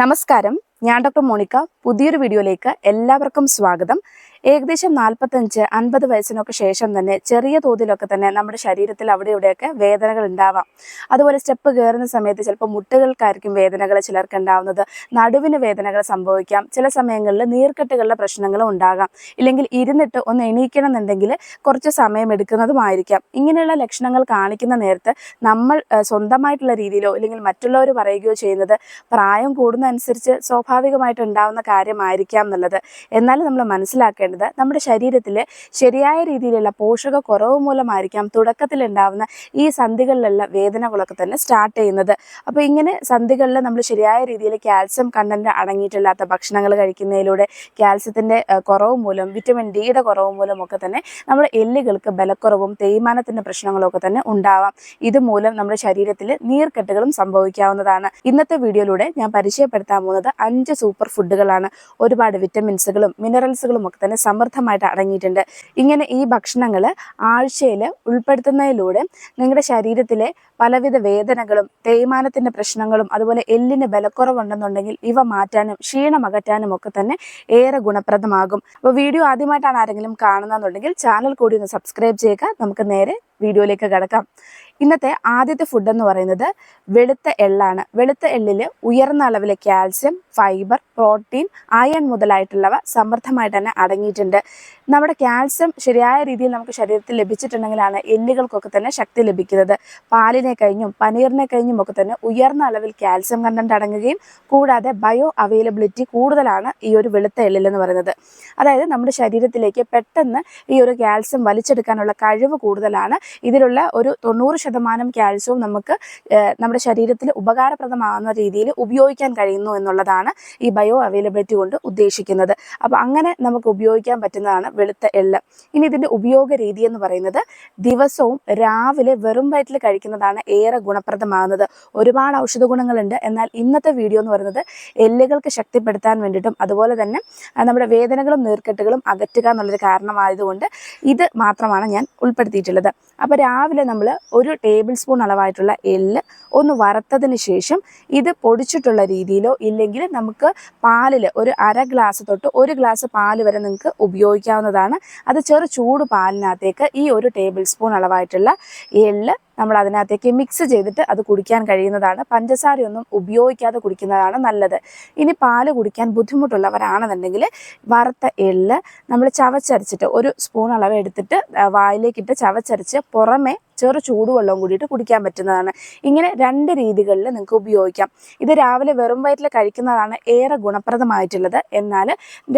നമസ്കാരം. ഞാൻ doctor Monica. പുതിയൊരു വീഡിയോയിലേക്ക് എല്ലാവർക്കും സ്വാഗതം. ഏകദേശം നാൽപ്പത്തഞ്ച് അൻപത് വയസ്സിനൊക്കെ ശേഷം തന്നെ ചെറിയ തോതിലൊക്കെ തന്നെ നമ്മുടെ ശരീരത്തിൽ അവിടെ ഇവിടെയൊക്കെ വേദനകൾ ഉണ്ടാവാം. അതുപോലെ സ്റ്റെപ്പ് കയറുന്ന സമയത്ത് ചിലപ്പോൾ മുട്ടുകൾക്കായിരിക്കും വേദനകൾ ചിലർക്ക് ഉണ്ടാവുന്നത്. നടുവിന് വേദനകൾ സംഭവിക്കാം. ചില സമയങ്ങളിൽ നീർക്കെട്ടുകളുടെ പ്രശ്നങ്ങളും ഉണ്ടാകാം. ഇല്ലെങ്കിൽ ഇരുന്നിട്ട് ഒന്ന് എണീക്കണം എന്നുണ്ടെങ്കിൽ കുറച്ച് സമയം എടുക്കുന്നതുമായിരിക്കാം ഇങ്ങനെയുള്ള ലക്ഷണങ്ങൾ കാണിക്കുന്ന നേരത്ത് നമ്മൾ സ്വന്തമായിട്ടുള്ള രീതിയിലോ അല്ലെങ്കിൽ മറ്റുള്ളവർ പറയുകയോ ചെയ്യുന്നത് പ്രായം കൂടുന്നതനുസരിച്ച് സ്വാഭാവികമായിട്ട് ഉണ്ടാവുന്ന കാര്യമായിരിക്കാം എന്നുള്ളത്. എന്നാലും നമ്മൾ മനസ്സിലാക്കേണ്ടത് നമ്മുടെ ശരീരത്തിൽ ശരിയായ രീതിയിലുള്ള പോഷക കുറവ് മൂലമായിരിക്കാം തുടക്കത്തിൽ ഉണ്ടാവുന്ന ഈ സന്ധികളിലുള്ള വേദനകളൊക്കെ തന്നെ സ്റ്റാർട്ട് ചെയ്യുന്നത്. അപ്പോൾ ഇങ്ങനെ സന്ധികളിൽ നമ്മൾ ശരിയായ രീതിയിൽ കാൽസ്യം കണ്ടന്റ് അടങ്ങിയിട്ടില്ലാത്ത ഭക്ഷണങ്ങൾ കഴിക്കുന്നതിലൂടെ കാൽസ്യത്തിന്റെ കുറവ് മൂലം വിറ്റമിൻ ഡിയുടെ കുറവ് മൂലം ഒക്കെ തന്നെ നമ്മുടെ എല്ലുകൾക്ക് ബലക്കുറവും തേയ്മാനത്തിന്റെ പ്രശ്നങ്ങളൊക്കെ തന്നെ ഉണ്ടാവാം. ഇതുമൂലം നമ്മുടെ ശരീരത്തിൽ നീർക്കെട്ടുകളും സംഭവിക്കാവുന്നതാണ്. ഇന്നത്തെ വീഡിയോയിലൂടെ ഞാൻ പരിചയപ്പെടുത്താൻ പോകുന്നത് അഞ്ച് സൂപ്പർ ഫുഡുകളാണ് ഒരുപാട് വിറ്റമിൻസുകളും മിനറൽസുകളും ഒക്കെ തന്നെ സമൃദ്ധമായിട്ട് അടങ്ങിയിട്ടുണ്ട്. ഇങ്ങനെ ഈ ഭക്ഷണങ്ങൾ ആഴ്ചയിൽ ഉൾപ്പെടുത്തുന്നതിലൂടെ നിങ്ങളുടെ ശരീരത്തിലെ പലവിധ വേദനകളും തേയ്മാനത്തിന്റെ പ്രശ്നങ്ങളും അതുപോലെ എല്ലിന് ബലക്കുറവുണ്ടെന്നുണ്ടെങ്കിൽ ഇവ മാറ്റാനും ക്ഷീണം അകറ്റാനും ഒക്കെ തന്നെ ഏറെ ഗുണപ്രദമാകും. അപ്പോൾ വീഡിയോ ആദ്യമായിട്ടാണ് ആരെങ്കിലും കാണുന്നതെന്നുണ്ടെങ്കിൽ ചാനൽ കൂടി ഒന്ന് സബ്സ്ക്രൈബ് ചെയ്യുക. നമുക്ക് നേരെ വീഡിയോയിലേക്ക് കിടക്കാം. ഇന്നത്തെ ആദ്യത്തെ ഫുഡ് എന്ന് പറയുന്നത് വെളുത്ത എള്ളാണ്. വെളുത്ത എള്ളിൽ ഉയർന്ന അളവിലെ കാൽസ്യം ഫൈബർ പ്രോട്ടീൻ അയൺ മുതലായിട്ടുള്ളവ സമൃദ്ധമായിട്ട് തന്നെ അടങ്ങിയിട്ടുണ്ട്. നമ്മുടെ കാൽസ്യം ശരിയായ രീതിയിൽ നമുക്ക് ശരീരത്തിൽ ലഭിച്ചിട്ടുണ്ടെങ്കിലാണ് എല്ലുകൾക്കൊക്കെ തന്നെ ശക്തി ലഭിക്കുന്നത്. പാലിനെ കഴിഞ്ഞും പനീറിനെ കഴിഞ്ഞും ഒക്കെ തന്നെ ഉയർന്ന അളവിൽ കാൽസ്യം കണ്ടന്റ് അടങ്ങുകയും കൂടാതെ ബയോ അവൈലബിലിറ്റി കൂടുതലാണ് ഈ ഒരു വെളുത്ത എള്ളിൽ എന്ന് പറയുന്നത്. അതായത് നമ്മുടെ ശരീരത്തിലേക്ക് പെട്ടെന്ന് ഈ ഒരു കാൽസ്യം വലിച്ചെടുക്കാനുള്ള കഴിവ് കൂടുതലാണ് ഇതിലുള്ള ഒരു തൊണ്ണൂറ് ശതമാനം കാൽസ്യവും നമുക്ക് നമ്മുടെ ശരീരത്തിൽ ഉപകാരപ്രദമാകുന്ന രീതിയിൽ ഉപയോഗിക്കാൻ കഴിയുന്നു എന്നുള്ളതാണ് ഈ ബയോ അവൈലബിലിറ്റി കൊണ്ട് ഉദ്ദേശിക്കുന്നത്. അപ്പോൾ അങ്ങനെ നമുക്ക് ഉപയോഗിക്കാൻ പറ്റുന്നതാണ് വെളുത്ത എള്ള്. ഇനി ഇതിന്റെ ഉപയോഗ രീതി എന്ന് പറയുന്നത് ദിവസവും രാവിലെ വെറും വയറ്റിൽ കഴിക്കുന്നതാണ് ഏറെ ഗുണപ്രദമാകുന്നത്. ഒരുപാട് ഔഷധ ഗുണങ്ങളുണ്ട്. എന്നാൽ ഇന്നത്തെ വീഡിയോ എന്ന് പറയുന്നത് എല്ലുകൾക്ക് ശക്തിപ്പെടുത്താൻ വേണ്ടിയിട്ടും അതുപോലെ തന്നെ നമ്മുടെ വേദനകളും നീർക്കെട്ടുകളും അകറ്റുക എന്നുള്ളൊരു കാരണമായതുകൊണ്ട് ഇത് മാത്രമാണ് ഞാൻ ഉൾപ്പെടുത്തിയിട്ടുള്ളത്. അപ്പോൾ രാവിലെ നമ്മൾ ഒരു ടേബിൾ സ്പൂൺ അളവായിട്ടുള്ള എല്ല് ഒന്ന് വറുത്തതിന് ശേഷം ഇത് പൊടിച്ചിട്ടുള്ള രീതിയിലോ ഇല്ലെങ്കിൽ നമുക്ക് പാലിൽ ഒരു അര ഗ്ലാസ് തൊട്ട് ഒരു ഗ്ലാസ് പാൽ വരെ നിങ്ങൾക്ക് ഉപയോഗിക്കാവുന്നതാണ്. അത് ചെറു ചൂട് പാലിനകത്തേക്ക് ഈ ഒരു ടേബിൾ സ്പൂൺ അളവായിട്ടുള്ള എള്ള് നമ്മൾ അതിനകത്തേക്ക് മിക്സ് ചെയ്തിട്ട് അത് കുടിക്കാൻ കഴിയുന്നതാണ്. പഞ്ചസാരയൊന്നും ഉപയോഗിക്കാതെ കുടിക്കുന്നതാണ് നല്ലത്. ഇനി പാൽ കുടിക്കാൻ ബുദ്ധിമുട്ടുള്ളവരാണെന്നുണ്ടെങ്കിൽ വറുത്ത എള്ള് നമ്മൾ ചവച്ചരച്ചിട്ട് ഒരു സ്പൂൺ അളവ് എടുത്തിട്ട് വായിലേക്കിട്ട് ചവച്ചരച്ച് പുറമെ ചെറു ചൂടുവെള്ളവും കൂടിയിട്ട് കുടിക്കാൻ പറ്റുന്നതാണ്. ഇങ്ങനെ രണ്ട് രീതികളിൽ നിങ്ങൾക്ക് ഉപയോഗിക്കാം. ഇത് രാവിലെ വെറും വയറ്റിൽ കഴിക്കുന്നതാണ് ഏറെ ഗുണപ്രദമായിട്ടുള്ളത്. എന്നാൽ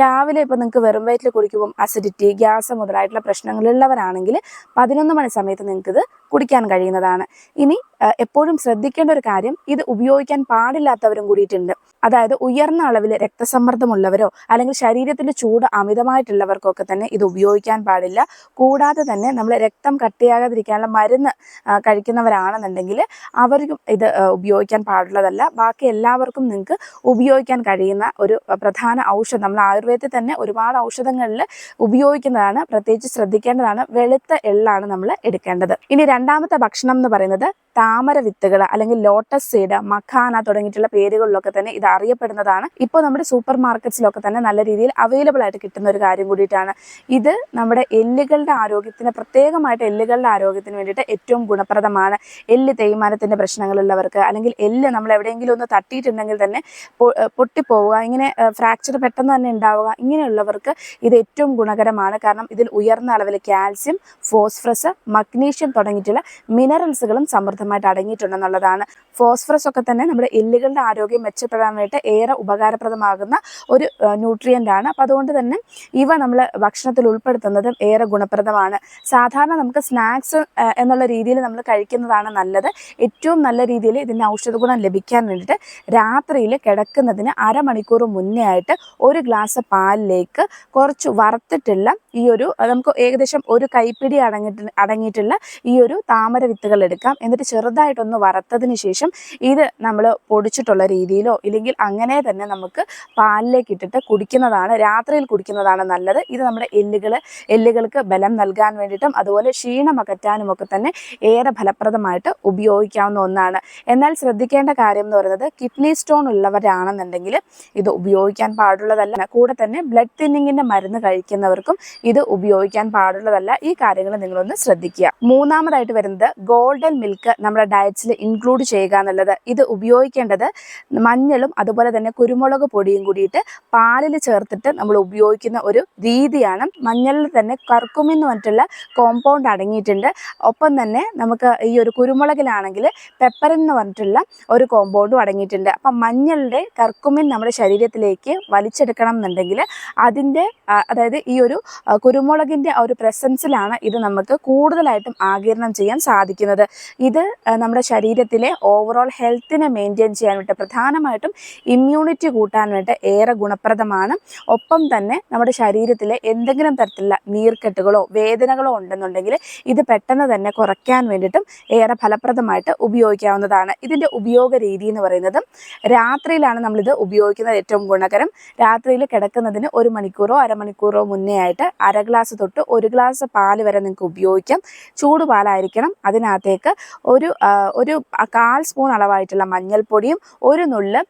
രാവിലെ ഇപ്പോൾ നിങ്ങൾക്ക് വെറും വയറ്റിൽ കുടിക്കുമ്പോൾ അസിഡിറ്റി ഗ്യാസ് മുതലായിട്ടുള്ള പ്രശ്നങ്ങളുള്ളവരാണെങ്കിൽ പതിനൊന്ന് മണി സമയത്ത് നിങ്ങൾക്കിത് കുടിക്കാൻ കഴിയുന്നതാണ്. ഇനി എപ്പോഴും ശ്രദ്ധിക്കേണ്ട ഒരു കാര്യം ഇത് ഉപയോഗിക്കാൻ പാടില്ലാത്തവരും കൂടിയിട്ടുണ്ട്. അതായത് ഉയർന്ന അളവിൽ രക്തസമ്മർദ്ദമുള്ളവരോ അല്ലെങ്കിൽ ശരീരത്തിന്റെ ചൂട് അമിതമായിട്ടുള്ളവർക്കൊക്കെ തന്നെ ഇത് ഉപയോഗിക്കാൻ പാടില്ല. കൂടാതെ തന്നെ നമ്മൾ രക്തം കട്ടിയാകാതിരിക്കാനുള്ള മരുന്ന് കഴിക്കുന്നവരാണെന്നുണ്ടെങ്കിൽ അവർക്കും ഇത് ഉപയോഗിക്കാൻ പാടുള്ളതല്ല. ബാക്കി എല്ലാവർക്കും നിങ്ങൾക്ക് ഉപയോഗിക്കാൻ കഴിയുന്ന ഒരു പ്രധാന ഔഷധം. നമ്മൾ ആയുർവേദത്തിൽ തന്നെ ഒരുപാട് ഔഷധങ്ങളിൽ ഉപയോഗിക്കുന്നതാണ്. പ്രത്യേകിച്ച് ശ്രദ്ധിക്കേണ്ടതാണ്. വെളുത്ത എള്ളാണ് നമ്മൾ എടുക്കേണ്ടത്. ഇനി രണ്ടാമത്തെ ഭക്ഷണം എന്ന് പറയുന്നത് താമര വിത്തുകൾ അല്ലെങ്കിൽ ലോട്ടസ് സീഡ് മഖാന തുടങ്ങിയിട്ടുള്ള പേരുകളിലൊക്കെ തന്നെ ഇത് അറിയപ്പെടുന്നതാണ്. ഇപ്പോൾ നമ്മുടെ സൂപ്പർ മാർക്കറ്റ്സിലൊക്കെ തന്നെ നല്ല രീതിയിൽ അവൈലബിൾ ആയിട്ട് കിട്ടുന്ന ഒരു കാര്യം കൂടിയിട്ടാണ്. ഇത് നമ്മുടെ എല്ലുകളുടെ ആരോഗ്യത്തിന് പ്രത്യേകമായിട്ട് എല്ലുകളുടെ ആരോഗ്യത്തിന് വേണ്ടിയിട്ട് ഏറ്റവും ഗുണപ്രദമാണ്. എല്ല് തേയ്മാനത്തിന്റെ പ്രശ്നങ്ങളുള്ളവർക്ക് അല്ലെങ്കിൽ എല്ല് നമ്മൾ എവിടെയെങ്കിലും ഒന്ന് തട്ടിയിട്ടുണ്ടെങ്കിൽ തന്നെ പൊട്ടിപ്പോവുക ഇങ്ങനെ ഫ്രാക്ചർ പെട്ടെന്ന് തന്നെ ഉണ്ടാവുക ഇങ്ങനെയുള്ളവർക്ക് ഇത് ഏറ്റവും ഗുണകരമാണ്. കാരണം ഇതിൽ ഉയർന്ന അളവിൽ കാൽസ്യം ഫോസ്ഫറസ് മഗ്നീഷ്യം തുടങ്ങിയിട്ടുള്ള മിനറൽസുകളും സമൃദ്ധമായിട്ട് അടങ്ങിയിട്ടുണ്ടെന്നുള്ളതാണ്. ഫോസ്ഫറസ് ഒക്കെ തന്നെ നമ്മുടെ എല്ലുകളുടെ ആരോഗ്യം മെച്ചപ്പെടാൻ വേണ്ടി ഏറെ ഉപകാരപ്രദമാകുന്ന ഒരു ന്യൂട്രിയന്റ് ആണ്. അപ്പോൾ അതുകൊണ്ട് തന്നെ ഇവ നമ്മൾ ഭക്ഷണത്തിൽ ഉൾപ്പെടുത്തുന്നതും ഏറെ ഗുണപ്രദമാണ്. സാധാരണ നമുക്ക് സ്നാക്സ് എന്നുള്ള രീതിയിൽ നമ്മൾ കഴിക്കുന്നതാണ് നല്ലത്. ഏറ്റവും നല്ല രീതിയിൽ ഇതിന്റെ ഔഷധ ഗുണം ലഭിക്കാൻ വേണ്ടിയിട്ട് രാത്രിയിൽ കിടക്കുന്നതിന് അരമണിക്കൂർ മുന്നേ ആയിട്ട് ഒരു ഗ്ലാസ് പാലിലേക്ക് കുറച്ച് വറുത്തിട്ടുള്ള ഈ ഒരു നമുക്ക് ഏകദേശം ഒരു കൈപ്പിടി അടങ്ങിയിട്ട് അടങ്ങിയിട്ടുള്ള ഈ ഒരു താമര വിത്തുകൾ എടുക്കാം. എന്നിട്ട് ചെറുതായി ചെറുതായിട്ടൊന്ന് വറുത്തതിന് ശേഷം ഇത് നമ്മൾ പൊടിച്ചിട്ടുള്ള രീതിയിലോ ഇല്ലെങ്കിൽ അങ്ങനെ തന്നെ നമുക്ക് പാലിലേക്ക് ഇട്ടിട്ട് കുടിക്കുന്നതാണ് രാത്രിയിൽ കുടിക്കുന്നതാണ് നല്ലത്. ഇത് നമ്മുടെ എല്ലുകൾ എല്ലുകൾക്ക് ബലം നൽകാൻ വേണ്ടിയിട്ടും അതുപോലെ ക്ഷീണം അകറ്റാനും ഒക്കെ തന്നെ ഏറെ ഫലപ്രദമായിട്ട് ഉപയോഗിക്കാവുന്ന ഒന്നാണ്. എന്നാൽ ശ്രദ്ധിക്കേണ്ട കാര്യം എന്ന് പറയുന്നത് കിഡ്നി സ്റ്റോൺ ഉള്ളവരാണെന്നുണ്ടെങ്കിൽ ഇത് ഉപയോഗിക്കാൻ പാടുള്ളതല്ല. കൂടെ തന്നെ ബ്ലഡ് തിന്നിങ്ങിന്റെ മരുന്ന് കഴിക്കുന്നവർക്കും ഇത് ഉപയോഗിക്കാൻ പാടുള്ളതല്ല. ഈ കാര്യങ്ങൾ നിങ്ങളൊന്ന് ശ്രദ്ധിക്കുക. മൂന്നാമതായിട്ട് വരുന്നത് ഗോൾഡൻ മിൽക്ക് നമ്മുടെ ഡയറ്റ്സിൽ ഇൻക്ലൂഡ് ചെയ്യുക എന്നുള്ളത്. ഇത് ഉപയോഗിക്കേണ്ടത് മഞ്ഞളും അതുപോലെ തന്നെ കുരുമുളക് പൊടിയും കൂടിയിട്ട് പാലിൽ ചേർത്തിട്ട് നമ്മൾ ഉപയോഗിക്കുന്ന ഒരു രീതിയാണ്. മഞ്ഞളിൽ തന്നെ കർക്കുമിൻ എന്ന് പറഞ്ഞിട്ടുള്ള കോമ്പൗണ്ട് അടങ്ങിയിട്ടുണ്ട്. ഒപ്പം തന്നെ നമുക്ക് ഈ ഒരു കുരുമുളകിലാണെങ്കിൽ പെപ്പർ എന്ന് പറഞ്ഞിട്ടുള്ള ഒരു കോമ്പൗണ്ടും അടങ്ങിയിട്ടുണ്ട്. അപ്പം മഞ്ഞളുടെ കർക്കുമിൻ നമ്മുടെ ശരീരത്തിലേക്ക് വലിച്ചെടുക്കണം എന്നുണ്ടെങ്കിൽ അതിന്റെ അതായത് ഈ ഒരു കുരുമുളകിന്റെ ഒരു പ്രസൻസിലാണ് ഇത് നമുക്ക് കൂടുതലായിട്ടും ആകിരണം ചെയ്യാൻ സാധിക്കുന്നത്. ഇത് നമ്മുടെ ശരീരത്തിലെ ഓവറോൾ ഹെൽത്തിനെ മെയിന്റെയിൻ ചെയ്യാൻ വേണ്ടി പ്രധാനമായിട്ടും ഇമ്മ്യൂണിറ്റി കൂട്ടാൻ വേണ്ടി ഏറെ ഗുണപ്രദമാണ്. ഒപ്പം തന്നെ നമ്മുടെ ശരീരത്തിലെ എന്തെങ്കിലും തരത്തിലുള്ള നീർക്കെട്ടുകളോ വേദനകളോ ഉണ്ടെന്നുണ്ടെങ്കിൽ ഇത് പെട്ടെന്ന് തന്നെ കുറയ്ക്കാൻ വേണ്ടിയിട്ടും ഏറെ ഫലപ്രദമായിട്ട് ഉപയോഗിക്കാവുന്നതാണ്. ഇതിന്റെ ഉപയോഗ രീതി എന്ന് പറയുന്നത് രാത്രിയിലാണ് നമ്മളിത് ഉപയോഗിക്കുന്നത് ഏറ്റവും ഗുണകരം. രാത്രിയിൽ കിടക്കുന്നതിന് ഒരു മണിക്കൂറോ അരമണിക്കൂറോ മുന്നേ ആയിട്ട് അര ഗ്ലാസ് തൊട്ട് ഒരു ഗ്ലാസ് പാൽ വരെ നിങ്ങൾക്ക് ഉപയോഗിക്കാം. ചൂട് പാലായിരിക്കണം അതിനകത്തേക്ക് ഒരു ആ, ഒരു കാൽ സ്പൂൺ അളവായിട്ടുള്ള മഞ്ഞൾപ്പൊടിയും ഒരു നുള്ള്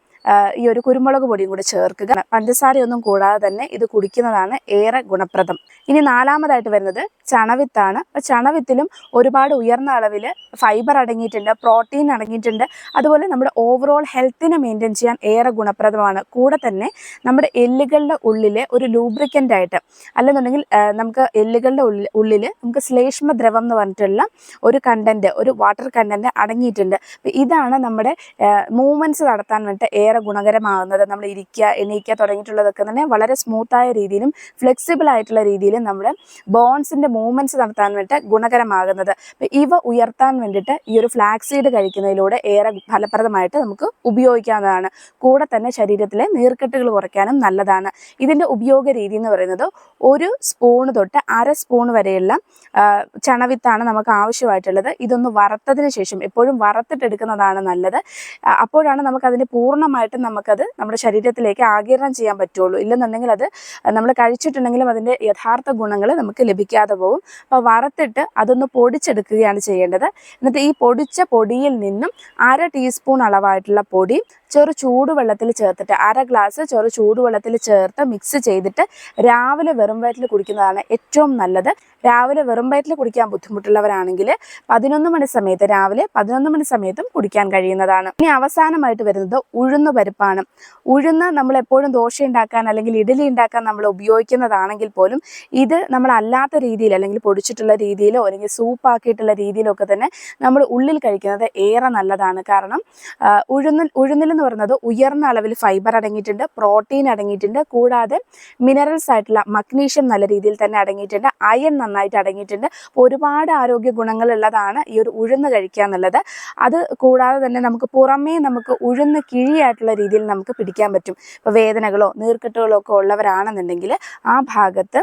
ഈ ഒരു കുരുമുളക് പൊടിയും കൂടി ചേർക്കുക. പഞ്ചസാരയൊന്നും കൂടാതെ തന്നെ ഇത് കുടിക്കുന്നതാണ് ഏറെ ഗുണപ്രദം. ഇനി നാലാമതായിട്ട് വരുന്നത് ചണവിത്താണ്. ചണവിത്തിലും ഒരുപാട് ഉയർന്ന അളവിൽ ഫൈബർ അടങ്ങിയിട്ടുണ്ട് പ്രോട്ടീൻ അടങ്ങിയിട്ടുണ്ട്. അതുപോലെ നമ്മുടെ ഓവറോൾ ഹെൽത്തിനെ മെയിന്റെയിൻ ചെയ്യാൻ ഏറെ ഗുണപ്രദമാണ്. കൂടെ തന്നെ നമ്മുടെ എല്ലുകളുടെ ഉള്ളിലെ ഒരു ലൂബ്രിക്കന്റ് ആയിട്ട് അല്ലെന്നുണ്ടെങ്കിൽ നമുക്ക് എല്ലുകളുടെ ഉള്ളിൽ ഉള്ളിൽ നമുക്ക് ശ്ലേഷ്മ ദ്രവം എന്ന് പറഞ്ഞിട്ടുള്ള ഒരു കണ്ടന്റ് ഒരു വാട്ടർ കണ്ടന്റ് അടങ്ങിയിട്ടുണ്ട്. ഇതാണ് നമ്മുടെ മൂവ്മെന്റ്സ് നടത്താൻ വേണ്ടിയിട്ട് ഏറെ ഗുണകരമാകുന്നത്. നമ്മൾ ഇരിക്കുക എണീക്കുക തുടങ്ങിയിട്ടുള്ളതൊക്കെ തന്നെ വളരെ സ്മൂത്തായ രീതിയിലും ഫ്ലെക്സിബിൾ ആയിട്ടുള്ള രീതിയിലും നമ്മൾ ബോൺസിന്റെ മൂവ്മെന്റ്സ് നടത്താൻ വേണ്ടിയിട്ട് ഗുണകരമാകുന്നത്. ഇവ ഉയർത്താൻ വേണ്ടിയിട്ട് ഈ ഒരു ഫ്ലാക്സീഡ് സീഡ് കഴിക്കുന്നതിലൂടെ ഏറെ ഫലപ്രദമായിട്ട് നമുക്ക് ഉപയോഗിക്കാവുന്നതാണ്. കൂടെ തന്നെ ശരീരത്തിലെ നീർക്കെട്ടുകൾ കുറയ്ക്കാനും നല്ലതാണ്. ഇതിന്റെ ഉപയോഗ രീതി എന്ന് പറയുന്നത് ഒരു സ്പൂണ് തൊട്ട് അര സ്പൂൺ വരെയുള്ള ചണവിത്താണ് നമുക്ക് ആവശ്യമായിട്ടുള്ളത്. ഇതൊന്ന് വറുത്തതിന് ശേഷം എപ്പോഴും വറുത്തിട്ടെടുക്കുന്നതാണ് നല്ലത്. അപ്പോഴാണ് നമുക്ക് അതിന്റെ നമുക്കതിന്റെ പൂർണമായിട്ടും നമുക്കത് നമ്മുടെ ശരീരത്തിലേക്ക് ആകിരണം ചെയ്യാൻ പറ്റുള്ളൂ. ഇല്ലെന്നുണ്ടെങ്കിൽ അത് നമ്മൾ കഴിച്ചിട്ടുണ്ടെങ്കിലും അതിന്റെ യഥാർത്ഥ ഗുണങ്ങൾ നമുക്ക് ലഭിക്കാതെ പോകും അപ്പോൾ വറുത്തിട്ട് അതൊന്ന് പൊടിച്ചെടുക്കുകയാണ് ചെയ്യേണ്ടത്. എന്നിട്ട് ഈ പൊടിച്ച പൊടിയിൽ നിന്നും അര ടീസ്പൂൺ അളവായിട്ടുള്ള പൊടി ചെറു ചൂടുവെള്ളത്തിൽ ചേർത്തിട്ട് അര ഗ്ലാസ് ചെറു ചൂടുവെള്ളത്തിൽ ചേർത്ത് മിക്സ് ചെയ്തിട്ട് രാവിലെ വെറും വയറ്റിൽ കുടിക്കുന്നതാണ് ഏറ്റവും നല്ലത്. രാവിലെ വെറും വയറ്റിൽ കുടിക്കാൻ ബുദ്ധിമുട്ടുള്ളവരാണെങ്കിൽ പതിനൊന്ന് മണി സമയത്ത് രാവിലെ പതിനൊന്ന് മണി സമയത്തും കുടിക്കാൻ കഴിയുന്നതാണ്. ഇനി അവസാനമായിട്ട് വരുന്നത് ഉഴുന്ന് പരിപ്പാണ് ഉഴുന്ന് നമ്മൾ എപ്പോഴും ദോശ ഉണ്ടാക്കാൻ അല്ലെങ്കിൽ ഇഡലി ഉണ്ടാക്കാൻ നമ്മൾ ഉപയോഗിക്കുന്നതാണെങ്കിൽ പോലും ഇത് നമ്മൾ അല്ലാത്ത രീതിയിൽ അല്ലെങ്കിൽ പൊടിച്ചിട്ടുള്ള രീതിയിലോ അല്ലെങ്കിൽ സൂപ്പാക്കിയിട്ടുള്ള രീതിയിലോ ഒക്കെ തന്നെ നമ്മൾ ഉള്ളിൽ കഴിക്കുന്നത് ഏറെ നല്ലതാണ്. കാരണം ഉഴുന്നിൽ എന്ന് പറയുന്നത് ഉയർന്ന അളവിൽ ഫൈബർ അടങ്ങിയിട്ടുണ്ട് പ്രോട്ടീൻ അടങ്ങിയിട്ടുണ്ട് കൂടാതെ മിനറൽസ് ആയിട്ടുള്ള മഗ്നീഷ്യം നല്ല രീതിയിൽ തന്നെ അടങ്ങിയിട്ടുണ്ട് അയൺ നന്നായിട്ട് അടങ്ങിയിട്ടുണ്ട്. ഒരുപാട് ആരോഗ്യ ഗുണങ്ങളുള്ളതാണ് ഈ ഒരു ഉഴുന്ന് കഴിക്കുക എന്നുള്ളത്. അത് കൂടാതെ തന്നെ നമുക്ക് പുറമേ നമുക്ക് ഉഴുന്ന് കിഴിയായിട്ടുള്ള രീതിയിൽ നമുക്ക് പിടിക്കാൻ പറ്റും. ഇപ്പോൾ വേദനകളോ നീർക്കെട്ടുകളോ ഒക്കെ ഉള്ളവരാണെന്നുണ്ടെങ്കിൽ ആ ഭാഗത്ത്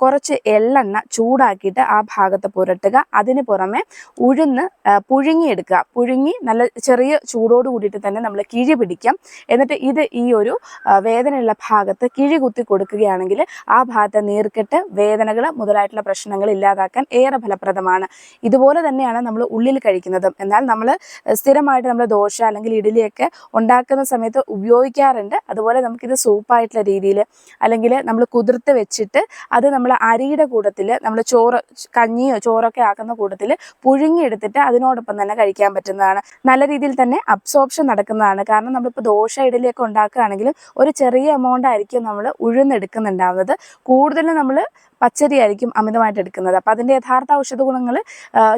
കുറച്ച് എള്ളെണ്ണ ചൂടാക്കിയിട്ട് ആ ഭാഗത്ത് പുരട്ടുക. അതിന് പുറമെ ഉഴുന്ന് പുഴുങ്ങിയെടുക്കുക. പുഴുങ്ങി നല്ല ചെറിയ ചൂടോട് കൂടിയിട്ട് തന്നെ നമ്മൾ കിഴി പിടിക്കാം. എന്നിട്ട് ഇത് ഈ ഒരു വേദനയുള്ള ഭാഗത്ത് കിഴി കുത്തി കൊടുക്കുകയാണെങ്കിൽ ആ ഭാഗത്തെ നീർക്കെട്ട് വേദനകൾ മുതലായിട്ടുള്ള പ്രശ്നങ്ങൾ ഇല്ലാതാക്കാൻ ഏറെ ഫലപ്രദമാണ്. ഇതുപോലെ തന്നെയാണ് നമ്മൾ ഉള്ളിൽ കഴിക്കുന്നതും. എന്നാൽ നമ്മൾ സ്ഥിരമായിട്ട് നമ്മൾ ദോശ അല്ലെങ്കിൽ ഇഡലിയൊക്കെ ഉണ്ടാക്കുന്ന സമയത്ത് ഉപയോഗിക്കാറുണ്ട്. അതുപോലെ നമുക്കിത് സൂപ്പായിട്ടുള്ള രീതിയിൽ അല്ലെങ്കിൽ നമ്മൾ കുതിർത്ത് വെച്ചിട്ട് അത് നമ്മൾ അരിയുടെ കൂട്ടത്തിൽ നമ്മൾ ചോറ് കഞ്ഞിയോ ചോറൊക്കെ ആക്കുന്ന കൂട്ടത്തിൽ പുഴുങ്ങിയെടുത്തിട്ട് അതിനോടൊപ്പം തന്നെ കഴിക്കാൻ പറ്റുന്നതാണ്. നല്ല രീതിയിൽ തന്നെ അബ്സോർപ്ഷൻ നടക്കുന്നതാണ്. കാരണം നമ്മളിപ്പോൾ ദോശ ഇഡലിയൊക്കെ ഉണ്ടാക്കുകയാണെങ്കിൽ ഒരു ചെറിയ എമൗണ്ട് ആയിരിക്കും നമ്മൾ ഉഴുന്നെടുക്കുന്നുണ്ടാവുന്നത്. കൂടുതലും നമ്മൾ പച്ചരി ആയിരിക്കും അമിതമായിട്ട് എടുക്കുന്നത്. അപ്പോൾ അതിന്റെ യഥാർത്ഥ ഔഷധ ഗുണങ്ങൾ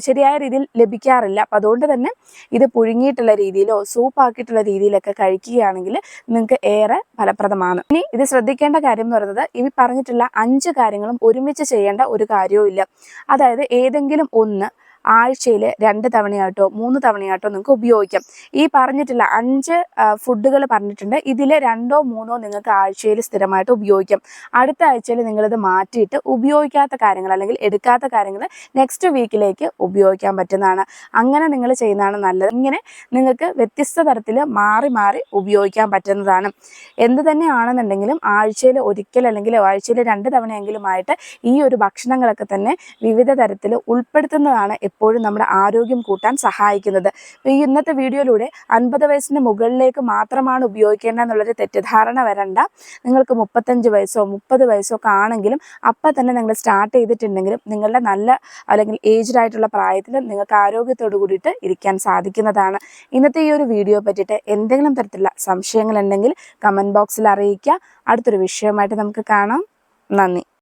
ശരിയായ രീതിയിൽ ലഭിക്കാറില്ല. അപ്പോൾ അതുകൊണ്ട് തന്നെ ഇത് പുഴുങ്ങിയിട്ടുള്ള രീതിയിലോ സൂപ്പാക്കിയിട്ടുള്ള രീതിയിലൊക്കെ കഴിക്കുകയാണെങ്കിൽ നിങ്ങൾക്ക് ഏറെ ഫലപ്രദമാണ്. ഇനി ഇത് ശ്രദ്ധിക്കേണ്ട കാര്യം എന്ന് പറയുന്നത് ഈ പറഞ്ഞിട്ടുള്ള അഞ്ച് കാര്യങ്ങളും ഒരുമിച്ച് ചെയ്യേണ്ട ഒരു കാര്യവും അതായത് ഏതെങ്കിലും ഒന്ന് ആഴ്ചയിൽ രണ്ട് തവണയായിട്ടോ മൂന്ന് തവണയായിട്ടോ നിങ്ങൾക്ക് ഉപയോഗിക്കാം. ഈ പറഞ്ഞിട്ടുള്ള അഞ്ച് ഫുഡുകൾ പറഞ്ഞിട്ടുണ്ട്. ഇതിൽ രണ്ടോ മൂന്നോ നിങ്ങൾക്ക് ആഴ്ചയിൽ സ്ഥിരമായിട്ട് ഉപയോഗിക്കാം. അടുത്ത ആഴ്ചയിൽ നിങ്ങളിത് മാറ്റിയിട്ട് ഉപയോഗിക്കാത്ത കാര്യങ്ങൾ അല്ലെങ്കിൽ എടുക്കാത്ത കാര്യങ്ങൾ നെക്സ്റ്റ് വീക്കിലേക്ക് ഉപയോഗിക്കാൻ പറ്റുന്നതാണ്. അങ്ങനെ നിങ്ങൾ ചെയ്യുന്നതാണ് നല്ലത്. ഇങ്ങനെ നിങ്ങൾക്ക് വ്യത്യസ്ത തരത്തിൽ മാറി മാറി ഉപയോഗിക്കാൻ പറ്റുന്നതാണ്. എന്ത് തന്നെയാണെന്നുണ്ടെങ്കിലും ആഴ്ചയിൽ ഒരിക്കൽ അല്ലെങ്കിൽ ആഴ്ചയിൽ രണ്ട് തവണയെങ്കിലുമായിട്ട് ഈ ഒരു ഭക്ഷണങ്ങളൊക്കെ തന്നെ വിവിധ തരത്തിൽ ഉൾപ്പെടുത്തുന്നതാണ് എപ്പോഴും നമ്മുടെ ആരോഗ്യം കൂട്ടാൻ സഹായിക്കുന്നത്. ഈ ഇന്നത്തെ വീഡിയോയിലൂടെ അൻപത് വയസ്സിന് മുകളിലേക്ക് മാത്രമാണ് ഉപയോഗിക്കേണ്ടത് എന്നുള്ളൊരു തെറ്റിദ്ധാരണ വരണ്ട. നിങ്ങൾക്ക് മുപ്പത്തഞ്ച് വയസ്സോ മുപ്പത് വയസ്സോ ഒക്കെ ആണെങ്കിലും അപ്പം തന്നെ നിങ്ങൾ സ്റ്റാർട്ട് ചെയ്തിട്ടുണ്ടെങ്കിലും നിങ്ങളുടെ നല്ല അല്ലെങ്കിൽ ഏജ്ഡ് ആയിട്ടുള്ള പ്രായത്തിൽ നിങ്ങൾക്ക് ആരോഗ്യത്തോടു കൂടിയിട്ട് ഇരിക്കാൻ സാധിക്കുന്നതാണ്. ഇന്നത്തെ ഈ ഒരു വീഡിയോ പറ്റിയിട്ട് എന്തെങ്കിലും തരത്തിലുള്ള സംശയങ്ങളുണ്ടെങ്കിൽ കമന്റ് ബോക്സിൽ അറിയിക്കുക. അടുത്തൊരു വിഷയമായിട്ട് നമുക്ക് കാണാം. നന്ദി.